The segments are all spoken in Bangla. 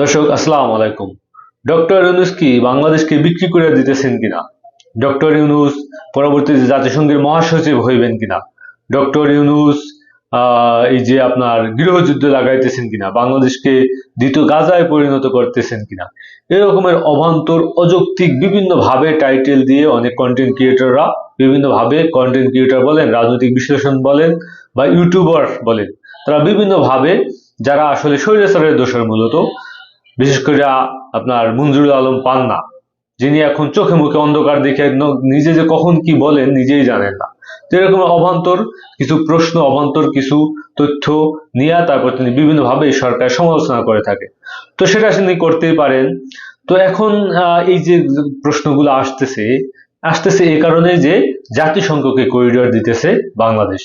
দর্শক, আসসালামু আলাইকুম। ডক্টর ইউনুস কি বাংলাদেশকে বিক্রি করে দিতেছেন কিনা? ডক্টর ইউনুস পরবর্তীতে জাতিসংঘের মহাসচিব হইবেন কিনা? ডক্টর ইউনুস এই যে আপনার গৃহযুদ্ধ লাগাইতেছেন কিনা? বাংলাদেশকে দ্বিতীয় গাজায় পরিণত করতেছেন কিনা? এরকমের অভান্তর অযৌক্তিক বিভিন্ন ভাবে টাইটেল দিয়ে অনেক কন্টেন্ট ক্রিয়েটররা বিভিন্ন ভাবে কন্টেন্ট ক্রিয়েটর বলেন, রাজনৈতিক বিশ্লেষণ বলেন বা ইউটিউবার বলেন, তারা বিভিন্ন ভাবে যারা আসলে স্বৈরাচারের দোষের মূলত বিশেষ করে আপনার মঞ্জুরুল আলম পান্না, যিনি এখন চোখে মুখে অন্ধকার দেখে নিজে যে কখন কি বলেন নিজেই জানেন না। তো এরকম অভান্তর, কিছু প্রশ্ন, অভান্তর, কিছু তথ্য নিয়ে তারপর তিনি বিভিন্নভাবে সরকার সমালোচনা করে থাকে। তো সেটা তিনি করতেই পারেন। তো এখন এই যে প্রশ্নগুলো আসতেছে আসতেছে এই কারণে যে জাতিসংঘকে করিডোর দিতেছে বাংলাদেশ।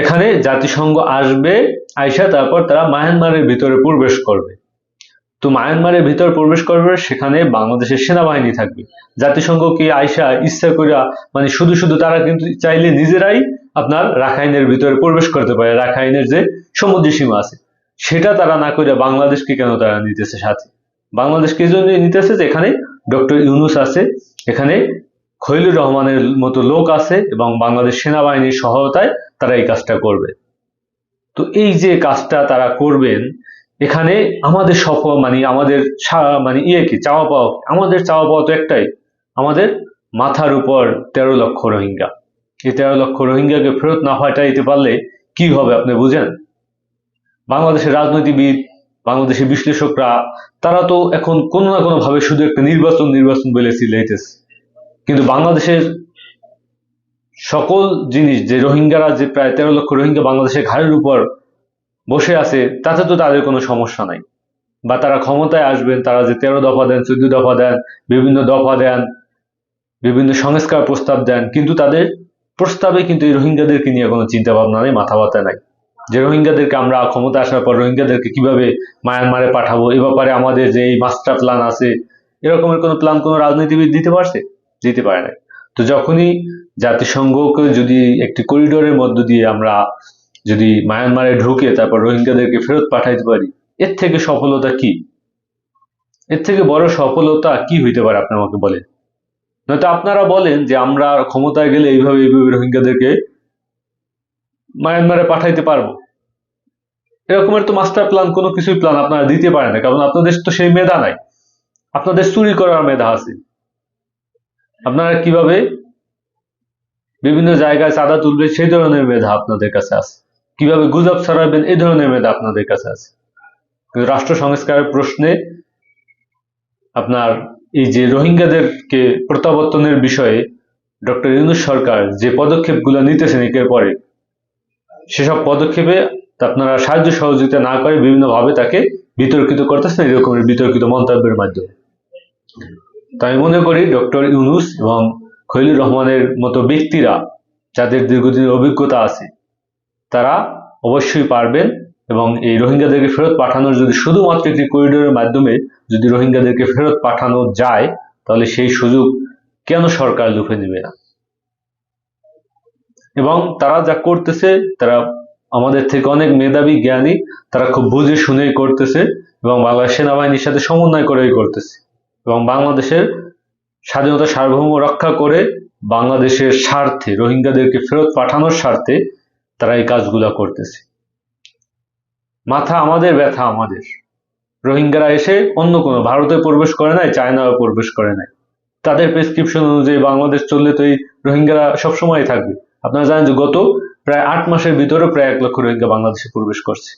এখানে জাতিসংঘ আসবে, আইসা তারপর তারা মায়ানমারের ভিতরে প্রবেশ করবে। তো মায়ানমারের ভিতর প্রবেশ করবে সেখানে বাংলাদেশের সেনাবাহিনী থাকবে। জাতিসংঘ কি আইসা ইচ্ছা করিয়া মানে শুধু শুধু তারা কিন্তু চাইলে নিজেরাই আপনার রাখাইনের ভিতরে প্রবেশ করতে পারে, রাখাইনের যে সমুদ্র সীমা আছে। সেটা তারা না করে বাংলাদেশকে কেন তারা নিতেছে সাথে? বাংলাদেশকে এই জন্য নিতেছে যে এখানে ডক্টর ইউনুস আছে, এখানে খৈলুর রহমানের মতো লোক আছে এবং বাংলাদেশ সেনাবাহিনীর সহায়তায় তারা এই কাজটা করবে। তো এই যে কাজটা তারা করবেন এখানে আমাদের সফল মানে আমাদের মানে ইয়ে কি, চাওয়া পাওয়া আমাদের চাওয়া পাওয়া তো একটাই, আমাদের মাথার উপর তেরো লক্ষ রোহিঙ্গা। এই তেরো লক্ষ রোহিঙ্গাকে ফেরত না হটাইতে পারলে কি হবে আপনি বুঝেন? বাংলাদেশের রাজনীতিবিদ, বাংলাদেশের বিশ্লেষকরা, তারা তো এখন কোনো না কোনো ভাবে শুধু একটা নির্বাচন নির্বাচন বলে চিল্লাইতেছে কিন্তু বাংলাদেশের সকল জিনিস, যে রোহিঙ্গারা যে প্রায় তেরো লক্ষ রোহিঙ্গা বাংলাদেশের ঘাড়ের উপর বসে আছে, তাতে তো তাদের কোনো সমস্যা নাই। বা তারা ক্ষমতায় আসবেন, তারা যে তেরো দফা দেন, চোদ্দ দফা দেন, বিভিন্ন দফা দেন, বিভিন্ন সংস্কার প্রস্তাব দেন, কিন্তু তাদের প্রস্তাবে কিন্তু এই রোহিঙ্গাদেরকে নিয়ে কোনো চিন্তা ভাবনা নেই মাথা ব্যথা নাই। যে রোহিঙ্গাদেরকে আমরা ক্ষমতা আসার পর রোহিঙ্গাদেরকে কীভাবে মায়ানমারে পাঠাবো, এ ব্যাপারে আমাদের যে এই মাস্টার প্ল্যান আছে, এরকমের কোনো প্ল্যান কোনো রাজনীতিবিদ দিতে পারছে? দিতে পারে না তো যখনই জাতিসংঘকে যদি একটি করিডোরের মধ্য দিয়ে আমরা যদি মায়ানমারে ঢুকে তারপর রোহিঙ্গাদেরকে ফেরত পাঠাইতে পারি, এর থেকে সফলতা কি? এর থেকে বড় সফলতা কি হইতে পারে, আপনি আমাকে বলেন। নয়তো আপনারা বলেন যে আমরা ক্ষমতায় গেলে এইভাবে এইভাবে রোহিঙ্গাদেরকে মায়ানমারে পাঠাইতে পারব। এরকমের তো মাস্টার প্ল্যান কোনো কিছুই প্ল্যান আপনারা দিতে পারেন না, কারণ আপনাদের তো সেই মেধা নাই। আপনাদের চুরি করার মেধা আছে। আপনারা কীভাবে বিভিন্ন জায়গায় চাঁদা তুলবে সেই ধরনের মেধা আপনাদের কাছে আছে। কীভাবে গুজব ছড়াবেন এই ধরনের মেধা আপনাদের কাছে আছে। কিন্তু রাষ্ট্র সংস্কারের প্রশ্নে আপনার এই যে রোহিঙ্গাদেরকে প্রত্যাবর্তনের বিষয়ে ডক্টর ইউনুস সরকার যে পদক্ষেপগুলো নিতেছেন একের পরে সেসব পদক্ষেপে আপনারা সাহায্য সহযোগিতা না করে বিভিন্নভাবে তাকে বিতর্কিত করতেছেন এরকমের বিতর্কিত মন্তব্যের মাধ্যমে। তাই মনে করি ডক্টর ইউনুস এবং খলিলুর রহমানের মতো ব্যক্তিরা, যাদের দীর্ঘদিনের অভিজ্ঞতা আছে তারা অবশ্যই পারবেন এবং এই রোহিঙ্গাদেরকে ফেরত পাঠানোর যদি শুধুমাত্র একটি করিডোরের মাধ্যমে যদি রোহিঙ্গাদেরকে ফেরত পাঠানো যায়, তাহলে সেই সুযোগ কেন সরকার লুফে নেবে না? এবং তারা যা করতেছে, তারা আমাদের থেকে অনেক মেধাবী, জ্ঞানী, তারা খুব বুঝে শুনেই করতেছে এবং বাংলাদেশ সেনাবাহিনীর সাথে সমন্বয় করেই করতেছে। এবং বাংলাদেশের স্বাধীনতা সার্বভৌম রক্ষা করে বাংলাদেশের স্বার্থে, রোহিঙ্গাদেরকে ফেরত পাঠানোর স্বার্থে তারা এই কাজগুলা করতেছে। মাথা আমাদের, ব্যথা আমাদের। রোহিঙ্গারা এসে অন্য কোনো ভারতে প্রবেশ করে নাই, চায়নাও প্রবেশ করে নাই। তাদের প্রেসক্রিপশন অনুযায়ী বাংলাদেশ চললে তো এই রোহিঙ্গারা সবসময় থাকবে। আপনারা জানেন যে গত প্রায় আট মাসের ভিতরে প্রায় এক লক্ষ রোহিঙ্গা বাংলাদেশে প্রবেশ করছে।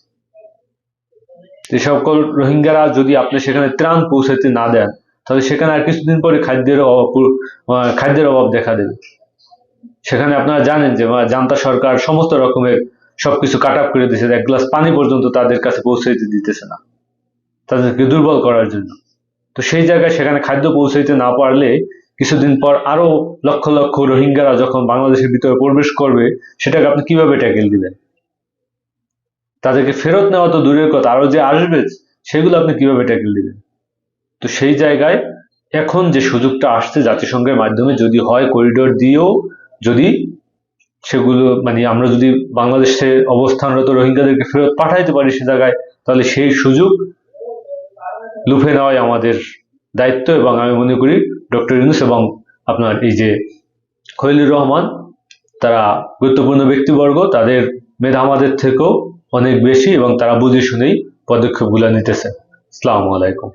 এই সকল রোহিঙ্গারা যদি আপনি সেখানে ত্রাণ পৌঁছাতে না দেন, তাহলে সেখানে আর কিছুদিন পরে খাদ্যের অভাব খাদ্যের অভাব দেখা দেবে। সেখানে আপনারা জানেন যে জান্তা সরকার সমস্ত রকমের সবকিছু কাট আপ করে দিয়েছে, এক গ্লাস পানি পর্যন্ত তাদের কাছে পৌঁছাইতে দিতেছে না। তাদেরকে দুর্বল করার জন্য। তো সেই জায়গায় সেখানে খাদ্য পৌঁছাইতে না পারলে কিছুদিন পর আরও লক্ষ লক্ষ রোহিঙ্গারা যখন বাংলাদেশের ভিতরে প্রবেশ করবে, সেটাকে আপনি কীভাবে ট্যাকেল দিবেন? তাদেরকে ফেরত নেওয়া তো দূরের কথা, আরও যে আসবে, সেগুলো আপনি কীভাবে ট্যাকেল দিবেন? তো সেই জায়গায় এখন যে সুযোগটা আসছে জাতিসংঘের মাধ্যমে, যদি হয় করিডোর দিয়েও যদি সেগুলো মানে আমরা যদি বাংলাদেশে অবস্থানরত রোহিঙ্গাদেরকে ফেরত পাঠাইতে পারি সে জায়গায়, তাহলে সেই সুযোগ লুফে নেওয়াই আমাদের দায়িত্ব এবং আমি মনে করি ডক্টর ইউনুস এবং আপনার এই যে খলিলুর রহমান, তারা গুরুত্বপূর্ণ ব্যক্তিবর্গ, তাদের মেধা আমাদের থেকেও অনেক বেশি এবং তারা বুঝে শুনেই পদক্ষেপগুলো নিতেছে। আসসালামু আলাইকুম।